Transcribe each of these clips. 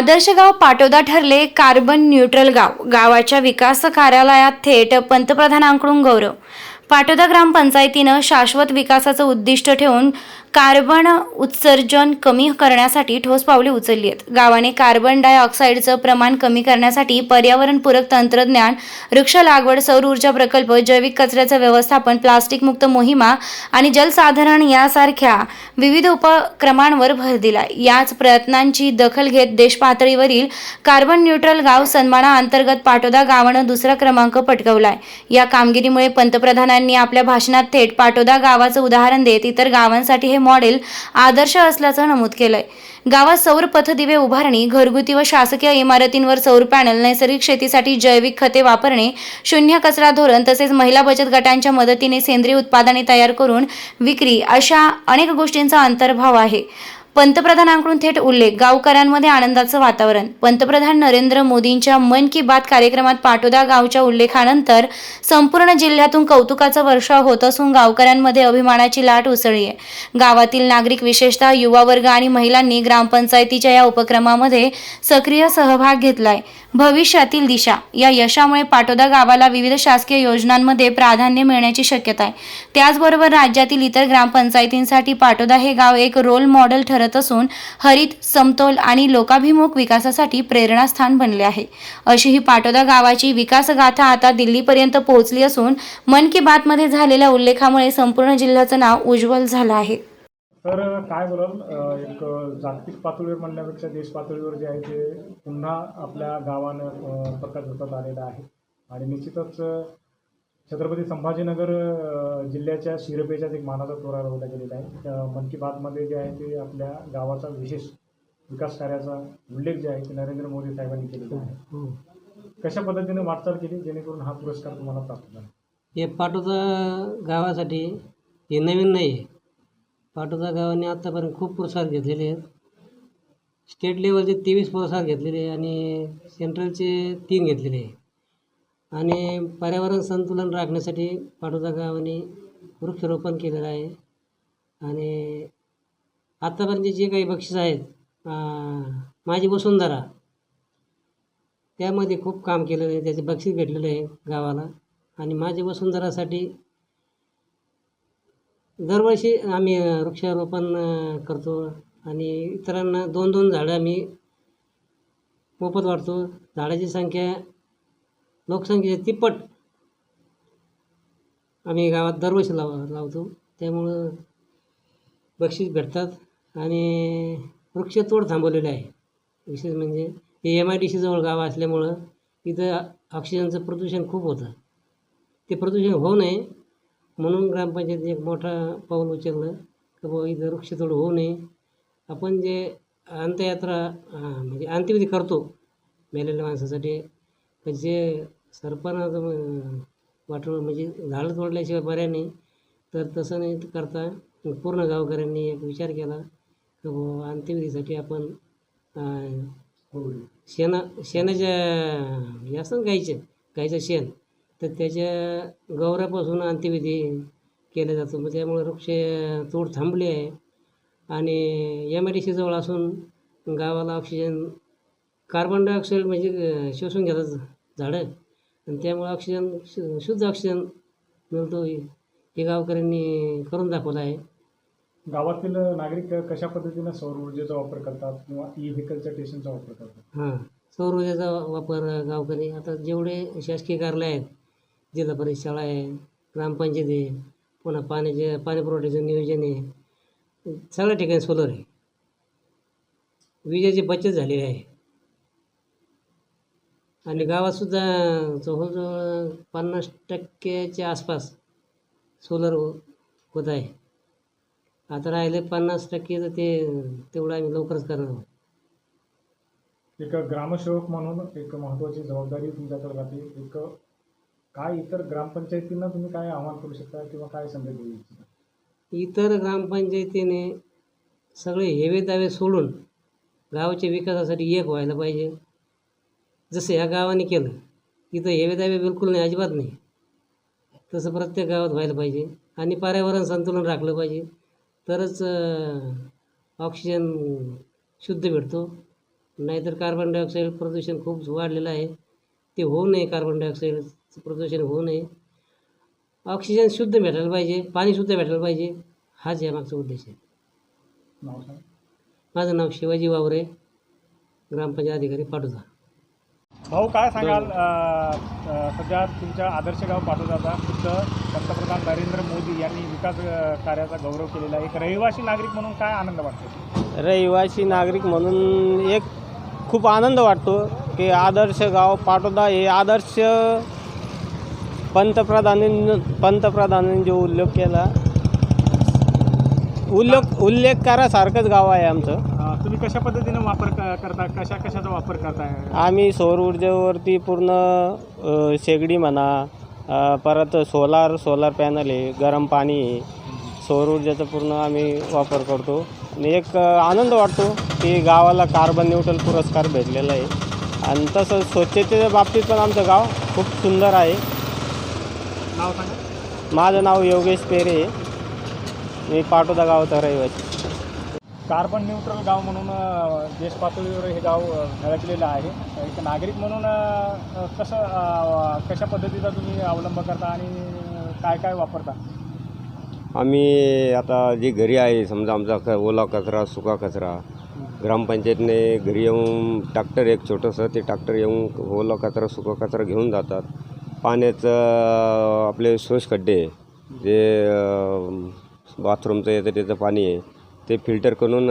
आदर्श गाव पाटोदा ठरले carbon neutral गाव. गावाच्या विकास कार्यालयात थेट पंतप्रधानांकडून गौरव. पाटोदा ग्रामपंचायतीनं शाश्वत विकासाचं उद्दिष्ट ठेवून कार्बन उत्सर्जन कमी करण्यासाठी ठोस पावले उचलली आहेत. गावाने कार्बन डायऑक्साईडचं प्रमाण कमी करण्यासाठी पर्यावरणपूरक तंत्रज्ञान वृक्ष लागवड सौर ऊर्जा प्रकल्प जैविक कचऱ्याचं व्यवस्थापन प्लास्टिक मुक्त मोहिमा आणि जलसाधारण यासारख्या विविध उपक्रमांवर भर दिला याच प्रयत्नांची दखल घेत देशपातळीवरील कार्बन न्यूट्रल गाव सन्मानाअंतर्गत पाटोदा गावानं दुसरा क्रमांक पटकवलाय. या कामगिरीमुळे पंतप्रधानांनी आपल्या भाषणात थेट पाटोदा गावाचं उदाहरण देत इतर गावांसाठी हे मॉडेल आदर्श असल्याचं नमूद केलंय. गावात सौर पथदिवे उभारणी घरगुती व शासकीय इमारतींवर सौर पॅनल नैसर्गिक शेतीसाठी जैविक खते वापरणे शून्य कचरा धोरण तसेच महिला बचत गटांच्या मदतीने सेंद्रिय उत्पादने तयार करून विक्री अशा अनेक गोष्टींचा अंतर्भाव आहे. पंतप्रधानांकडून थेट उल्लेख. गावकऱ्यांमध्ये आनंदाचं वातावरण. पंतप्रधान नरेंद्र मोदींच्या मन की बात कार्यक्रमात पाटोदा गावच्या उल्लेखानंतर संपूर्ण जिल्ह्यातून कौतुकाचा वर्षाव होत असून गावकऱ्यांमध्ये अभिमानाची लाट उसळली आहे. गावातील नागरिक विशेषतः युवा वर्ग आणि महिलांनी ग्रामपंचायतीच्या या उपक्रमामध्ये सक्रिय सहभाग घेतलाय. भविष्यातील दिशा. या यशामुळे पाटोदा गावाला विविध शासकीय योजनांमध्ये प्राधान्य मिळण्याची शक्यता आहे. त्याचबरोबर राज्यातील इतर ग्रामपंचायतींसाठी पाटोदा हे गाव एक रोल मॉडेल ठरत असून हरित समतोल आणि लोकाभिमुख विकासासाठी प्रेरणास्थान बनले आहे. अशी ही पाटोदा गावाची विकासगाथा आता दिल्लीपर्यंत पोहोचली असून मन की बातमध्ये झालेल्या उल्लेखामुळे संपूर्ण जिल्ह्याचं नाव उज्ज्वल झालं आहे. तर काय बोलाल? एक जागतिक पातळीवर म्हणण्यापेक्षा देश पातळीवर जे आहे ते पुन्हा आपल्या गावानं प्रकाश झोतात आलेला आहे. आणि निश्चितच छत्रपती संभाजीनगर जिल्ह्याच्या शिरपेचाच एक मानाचा तोरा रोवला गेलेला आहे. मन की बातमध्ये जे आहे ते आपल्या गावाचा विशेष विकास कार्याचा उल्लेख जे आहे ते नरेंद्र मोदी साहेबांनी केलेला आहे. कशा पद्धतीने वाटचाल केली जेणेकरून हा पुरस्कार तुम्हाला प्राप्त झाला? हे पाटोदा गावासाठी हे नवीन नाही आहे. पाटोदा गावाने आत्तापर्यंत खूप पुरस्कार घेतलेले आहेत. स्टेट लेवलचे तेवीस पुरस्कार घेतलेले आहे आणि सेंट्रलचे तीन घेतलेले आहे आणि पर्यावरण संतुलन राखण्यासाठी पाटोदा गावाने वृक्षारोपण केलेलं आहे. आणि आत्तापर्यंत जे काही बक्षीस आहेत माझी वसुंधरा त्यामध्ये खूप काम केलेलं आहे. त्याचे बक्षीस भेटलेलं आहे गावाला. आणि माझी वसुंधरासाठी दरवर्षी आम्ही वृक्षारोपण करतो आणि इतरांना दोन दोन झाडं आम्ही मोफत वाटतो झाडाची संख्या लोकसंख्येच्या तिप्पट आम्ही गावात दरवर्षी लाव लावतो. त्यामुळं बक्षीस भेटतात आणि वृक्षतोड थांबवलेले आहे. विशेष म्हणजे हे एम आय डी सीजवळ गाव असल्यामुळं इथं ऑक्सिजनचं प्रदूषण खूप होतं. ते प्रदूषण होऊ नये म्हणून ग्रामपंचायतीने एक मोठा पाऊल उचललं की बुवा इथं वृक्षतोड होऊ नये. आपण जे अंत्ययात्रा म्हणजे अंत्यविधी करतो मेलेल्या माणसासाठी तर जे सरपणाचं वाटलं म्हणजे झाडं तोडल्याशिवाय पर्याय नाही. तर तसं नाही करता. पूर्ण गावकऱ्यांनी एक विचार केला की बुवा अंत्यविधीसाठी आपण शेणा शेणाच्या हे असतं ना गाईचं गाईचं शेण. तर त्याच्या गौऱ्यापासून अंत्यविधी केला जातो. मग त्यामुळे वृक्ष तोड थांबली आहे. आणि एम आय डी सीजवळ असून गावाला ऑक्सिजन कार्बन डायऑक्साईड म्हणजे शोषून घेतात झाडं. आणि त्यामुळे ऑक्सिजन शु शुद्ध ऑक्सिजन मिळतो हे गावकऱ्यांनी करून दाखवलं आहे. गावातील नागरिक कशा पद्धतीने सौर ऊर्जेचा वापर करतात किंवा ई व्हेकलच्या स्टेशनचा वापर करतात? हां. सौर ऊर्जेचा वापर गावकरी आता जेवढे शासकीय कार्यालय आहेत जिल्हा परिषद शाळा आहे ग्रामपंचायत आहे पुन्हा पाण्याचे पाणी पुरवठ्याचं नियोजन आहे. सगळ्या ठिकाणी सोलर आहे. विजेची बचत झालेली आहे. आणि गावातसुद्धा जवळजवळ पन्नास टक्क्याच्या आसपास सोलर हो-, होत आहे. आता राहिले पन्नास टक्के तर ते तेवढं आम्ही लवकरच करणार आहोत. एक ग्रामसेवक म्हणून एक महत्त्वाची जबाबदारी तुमच्याकडे राहते. एक काय इतर ग्रामपंचायतींना तुम्ही काय आवाहन करू शकता किंवा काय संदेश देऊ इच्छिता? इतर ग्रामपंचायतीने सगळे हेवे दावे सोडून गावाच्या विकासासाठी एक व्हायला पाहिजे. जसं ह्या गावाने केलं इथं हेवे दावे बिलकुल नाही अजिबात नाही. तसं प्रत्येक गावात व्हायला पाहिजे आणि पर्यावरण संतुलन राखलं पाहिजे. तरच ऑक्सिजन शुद्ध भेटतो. नाहीतर कार्बन डायऑक्साईड प्रदूषण खूप वाढलेलं आहे. ते होऊ नये कार्बन डायऑक्साईड प्रदूषण होऊ नये. ऑक्सिजन शुद्ध भेटायला पाहिजे पाणी शुद्ध भेटायला पाहिजे हाच यामागचा उद्देश आहे. नाव सांगा. माझं नाव शिवाजी वावरे ग्रामपंचायत अधिकारी पाटोदा. भाऊ काय सांगाल? सध्या तुमच्या आदर्श गाव पाटोदाचा खुद्द पंतप्रधान नरेंद्र मोदी यांनी विकास कार्याचा गौरव केलेला आहे. एक रहिवासी नागरिक म्हणून काय आनंद वाटतो? रहिवासी नागरिक म्हणून एक खूप आनंद वाटतो की आदर्श गाव पाटोदा हे आदर्श पंतप्रधानांनी पंतप्रधानांनी जो उल्लेख केला उल्लेख उल्लेख करासारखंच गाव आहे आमचं. अ, तुम्ही कशा पद्धतीने वापर क- करता कशा कशाचा वापर करताय? आम्ही सौर ऊर्जेवरती पूर्ण अ, शेगडी म्हणा अ, परत सोलार सोलार पॅनल आहे गरम पाणी आहे. सौर ऊर्जेचा पूर्ण आम्ही वापर करतो. आणि एक अ, आनंद वाटतो की गावाला कार्बन न्यूट्रल पुरस्कार भेटलेला आहे. आणि तसं स्वच्छतेच्या बाबतीत पण आमचं गाव खूप सुंदर आहे. नाव सांगा. माझं नाव योगेश पेरे मी पाटोदा गावचा रहिवासी. कार्बन न्यूट्रल गाव म्हणून अ, देश पातळीवर हे गाव अ, झळकलेलं आहे. एक नागरिक म्हणून अ, अ, कसं अ, कशा पद्धतीचा तुम्ही अवलंब करता आणि काय काय वापरता? आम्ही आता जे घरी आहे समजा आमचा क ओला कचरा सुका कचरा ग्रामपंचायतने घरी येऊन ट्रॅक्टर एक छोटंसं ते ट्रॅक्टर येऊन ओला कचरा सुका कचरा घेऊन जातात. पाण्याचं आपले शोष खड्डे जे बाथरूमचं येतं त्याचं पाणी आहे ते फिल्टर करून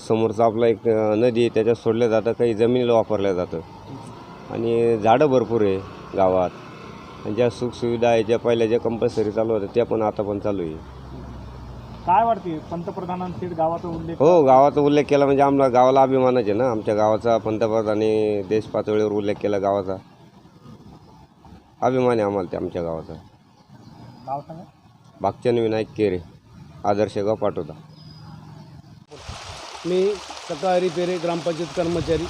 समोरचं आपला एक नदी आहे त्याच्यात सोडलं जातं काही जमिनीला वापरलं जातं. आणि झाडं भरपूर आहे गावात. आणि ज्या सुखसुविधा आहे ज्या पहिल्या ज्या कंपल्सरी चालू होत्या त्या पण आता पण चालू आहे. काय वाटते पंतप्रधानांनी थेट गावाचा उल्लेख हो गावाचा उल्लेख केला म्हणजे आम्हाला गावाला अभिमानच आहे ना आमच्या गावाचा पंतप्रधानांनी देश पातळीवर उल्लेख केला गावाचा. अभिमान आहे आम्हाला ते आमच्या गावाचा. नाव सांगा. भागचंद विनायक केरे आदर्श गाव पाठवता मी ककाहरी पेरे ग्रामपंचायत कर्मचारी.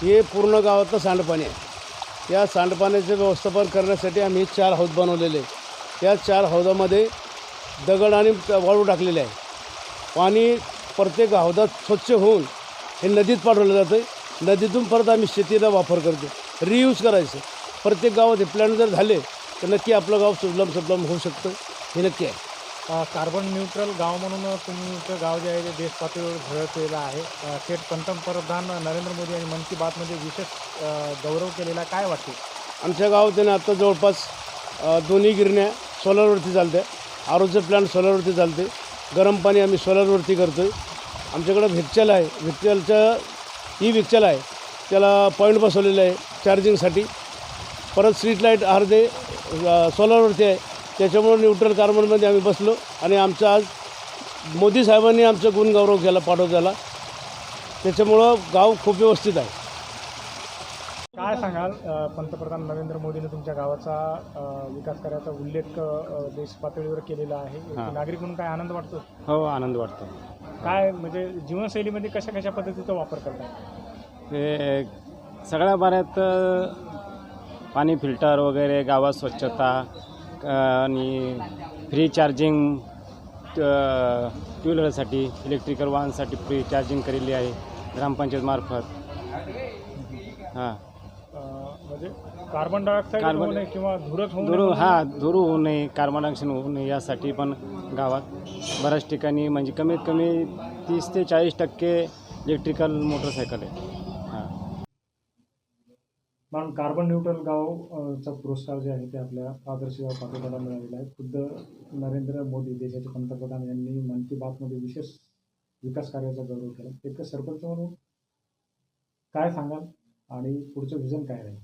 हे पूर्ण गावातलं सांडपाणी आहे. या सांडपाण्याचं व्यवस्थापन करण्यासाठी आम्ही चार हौद बनवलेले आहे या चार हौदामध्ये दगड आणि वाळू टाकलेले आहे. पाणी प्रत्येक हौदात स्वच्छ होऊन हे नदीत पाठवलं जातं नदीतून परत आम्ही शेतीला वापर करतो रियूज करायचं. प्रत्येक गावात हे प्लॅन जर झाले तर नक्की आपलं गाव सुजलाम सुफलाम होऊ शकतं. हे नक्की आहे. अ, कार्बन न्यूट्रल गाव म्हणून तुमचं गाव जे आहे ते देश पातळीवर झळकलेलं आहे. अ, थेट पंतप्रधान नरेंद्र मोदी यांनी मन की बातमध्ये विशेष अ, गौरव केलेला काय वाटते आमच्या गावात आहे ना आता जवळपास अ, दोन्ही गिरण्या सोलरवरती चालत्या. आरोचं प्लॅन्ट सोलरवरती चालते. गरम पाणी आम्ही सोलरवरती करतो आहे आमच्याकडं व्हिक्चल आहे. व्हिक्चलचं ही व्हिक्चल आहे. त्याला पॉईंट बसवलेलं आहे चार्जिंगसाठी परत स्ट्रीट लाइट अर्धे सोलरवरती आहे. त्याच्यामुळं न्यूट्रल कार्बनमध्ये आम्ही बसलो आणि आमचं आज मोदी साहेबांनी आमचं गुणगौरव केला पाठवत्याला त्याच्यामुळं गाव खूप व्यवस्थित आहे. काय सांगाल पंतप्रधान नरेंद्र मोदीने तुमच्या गावाचा विकास कार्याचा उल्लेख देश पातळीवर केलेला आहे? हां. नागरिक म्हणून काय आनंद वाटतो? हो आनंद वाटतो. काय म्हणजे जीवनशैलीमध्ये कशा कशा पद्धतीचा वापर करताय? हे सगळ्या बऱ्यात पाणी फिल्टर वगैरे गावात स्वच्छता आणि फ्री चार्जिंग टू व्हीलरसाठी इलेक्ट्रिकल वाहनसाठी फ्री चार्जिंग केलेली आहे ग्रामपंचायतमार्फत हां. म्हणजे कार्बन डायऑक्साईड कार्बन- होऊ नये किंवा धुरच होऊ नये धुरू हां धुरू होऊ नये कार्बन डायऑक्साईड होऊ नये यासाठी पण गावात बऱ्याच ठिकाणी म्हणजे कमीत कमी तीस ते चाळीस टक्के इलेक्ट्रिकल मोटरसायकल आहे. म्हणून कार्बन न्यूट्रल गावचा पुरस्कार जे आहे ते आपल्या आदर्श गाव पाठोपाला मिळालेला आहे खुद्द नरेंद्र मोदी देशाचे पंतप्रधान यांनी मन की बातमध्ये विशेष विकास कार्याचा गौरव केला. एक सरपंच म्हणून काय सांगाल? आणि पुढचं विजन काय राहील?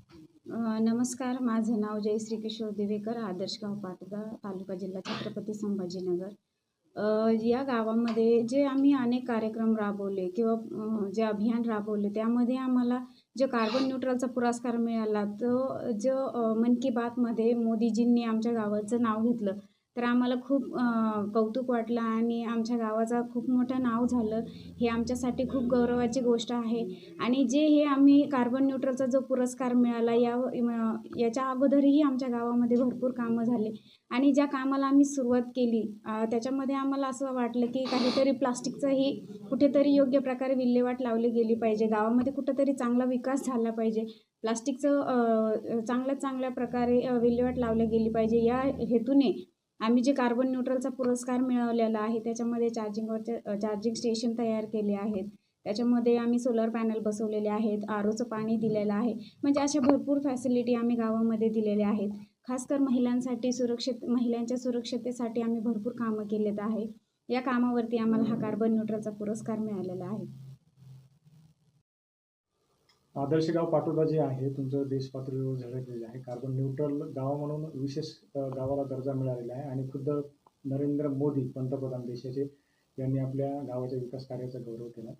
नमस्कार. माझं नाव जयश्री किशोर दिवेकर आदर्शगाव पाटोदा तालुका जिल्हा छत्रपती संभाजीनगर. या गावामध्ये जे आम्ही अनेक कार्यक्रम राबवले किंवा जे अभियान राबवले त्यामध्ये आम्हाला जो कार्बन न्यूट्रलचा पुरस्कार मिळाला तो जो मन की बातमध्ये मोदीजींनी आमच्या गावाचं नाव घेतलं. तर आम्हाला खूप कौतुक वाटलं आणि आमच्या गावाचा खूप मोठं नाव झालं. हे आमच्यासाठी खूप गौरवाची गोष्ट आहे. आणि जे हे आम्ही कार्बन न्यूट्रलचा जो पुरस्कार मिळाला या याच्या अगोदरही आमच्या गावामध्ये भरपूर कामं झाले. आणि ज्या कामाला आम्ही सुरुवात केली त्याच्यामध्ये आम्हाला असं वाटलं की काहीतरी प्लास्टिकचंही कुठेतरी योग्य प्रकारे विल्हेवाट लावली गेली पाहिजे. गावामध्ये कुठंतरी चांगला विकास झाला पाहिजे. प्लास्टिकचं चांगल्या चांगल्या प्रकारे विल्हेवाट लावली गेली पाहिजे. या हेतूने आम्ही जे कार्बन न्यूट्रलचा पुरस्कार मिळवलेला आहे त्याच्यामध्ये चार्जिंगवरचे चार्जिंग स्टेशन तयार केले आहेत. त्याच्यामध्ये आम्ही सोलर पॅनल बसवलेले आहेत आर ओचं पाणी दिलेलं आहे. म्हणजे अशा भरपूर फॅसिलिटी आम्ही गावामध्ये दिलेल्या आहेत. खासकर महिलांसाठी सुरक्षित महिलांच्या सुरक्षतेसाठी आम्ही भरपूर कामं केलेत आहे. या कामावरती आम्हाला हा कार्बन न्यूट्रलचा पुरस्कार मिळालेला आहे. आदर्श गाव पाटोदा जे आहे तुमचं देश पातळीवर झळकलेलं आहे. कार्बन न्यूट्रल गाव म्हणून विशेष गावाला दर्जा मिळालेला आहे. आणि खुद्द नरेंद्र मोदी पंतप्रधान देशाचे यांनी आपल्या गावाच्या विकास कार्याचा गौरव केला.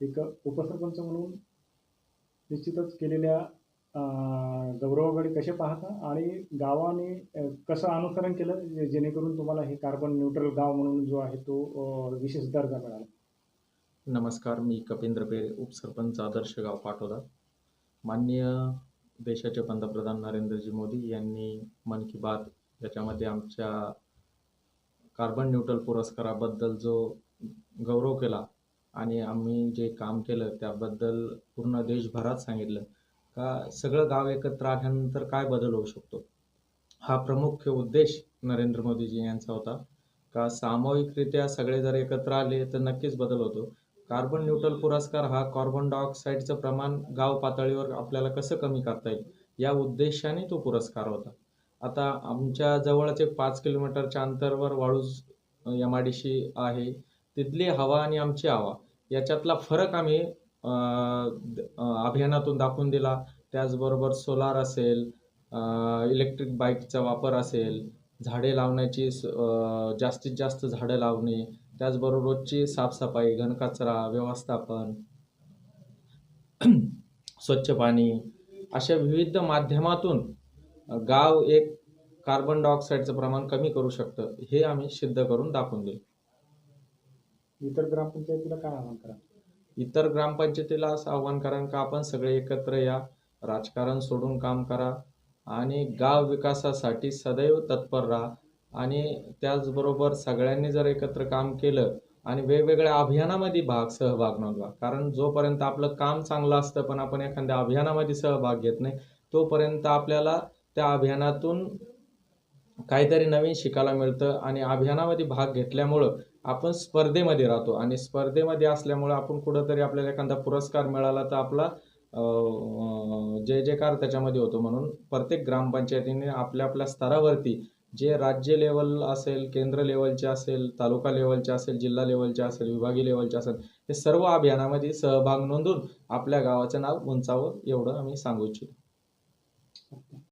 एक उपसरपंच म्हणून निश्चितच केलेल्या गौरवाकडे कसे पाहता आणि गावाने कसं अनुसरण केलं जेणेकरून तुम्हाला हे कार्बन न्यूट्रल गाव म्हणून जो आहे तो विशेष दर्जा मिळाला? नमस्कार मी कपिंद्र पेरे उपसरपंच आदर्श गाव पाटोदा. माननीय देशाचे पंतप्रधान नरेंद्रजी मोदी यांनी मन की बात याच्यामध्ये आमच्या कार्बन न्यूट्रल पुरस्काराबद्दल जो गौरव केला आणि आम्ही जे काम केलं त्याबद्दल पूर्ण देशभरात सांगितलं का सगळं गाव एकत्र आल्यानंतर काय बदल होऊ शकतो? हा प्रमुख उद्देश नरेंद्र मोदीजी यांचा होता. का सामूहिकरित्या सगळे जर एकत्र आले तर नक्कीच बदल होतो. कार्बन न्यूट्रल पुरस्कार हा कार्बन डायऑक्साईडचं प्रमाण गाव पातळीवर आपल्याला कसं कमी करता येईल या उद्देशाने तो पुरस्कार होता. आता आमच्या जवळच एक पाच किलोमीटरच्या अंतरावर Waluj M I D C आहे. तिथली हवा आणि आमची हवा याच्यातला फरक आम्ही अभियानातून दाखवून दिला. त्याचबरोबर सोलार असेल इलेक्ट्रिक बाईकचा वापर असेल झाडे लावण्याची जास्तीत जास्त झाडं लावणे त्याचबरोबर रोजची साफसफाई घनकचरा व्यवस्थापन स्वच्छ पाणी अशा विविध माध्यमातून गाव एक कार्बन डायऑक्साईडचं प्रमाण कमी करू शकतं हे आम्ही सिद्ध करून दाखवून दिलं. इतर ग्रामपंचायतीला काय आवाहन करा? इतर ग्रामपंचायतीला असं आव्हान करा का आपण सगळे एकत्र या राजकारण सोडून काम करा आणि गाव विकासासाठी सदैव तत्पर राहा. आणि त्याचबरोबर सगळ्यांनी जर एकत्र काम केलं आणि वेगवेगळ्या अभियानामध्ये भाग सहभाग नोंदवा. कारण जोपर्यंत आपलं काम चांगलं असतं पण आपण एखाद्या अभियानामध्ये सहभाग घेत नाही तोपर्यंत आपल्याला त्या अभियानातून काहीतरी नवीन शिकायला मिळतं आणि अभियानामध्ये भाग घेतल्यामुळं आपण स्पर्धेमध्ये राहतो. आणि स्पर्धेमध्ये असल्यामुळं आपण कुठंतरी आपल्याला एखादा पुरस्कार मिळाला तर आपला जय जयकार त्याच्यामध्ये होतो म्हणून प्रत्येक ग्रामपंचायतीने आपल्या आपल्या स्तरावरती जे राज्य लेवल असेल केंद्र लेवलचे असेल तालुका लेवलचे असेल जिल्हा लेवलचे असेल विभागीय लेवलचे असेल हे सर्व अभियानामध्ये सहभाग नोंदून आपल्या गावाचं नाव उंचावं एवढं आम्ही सांगू इच्छितो.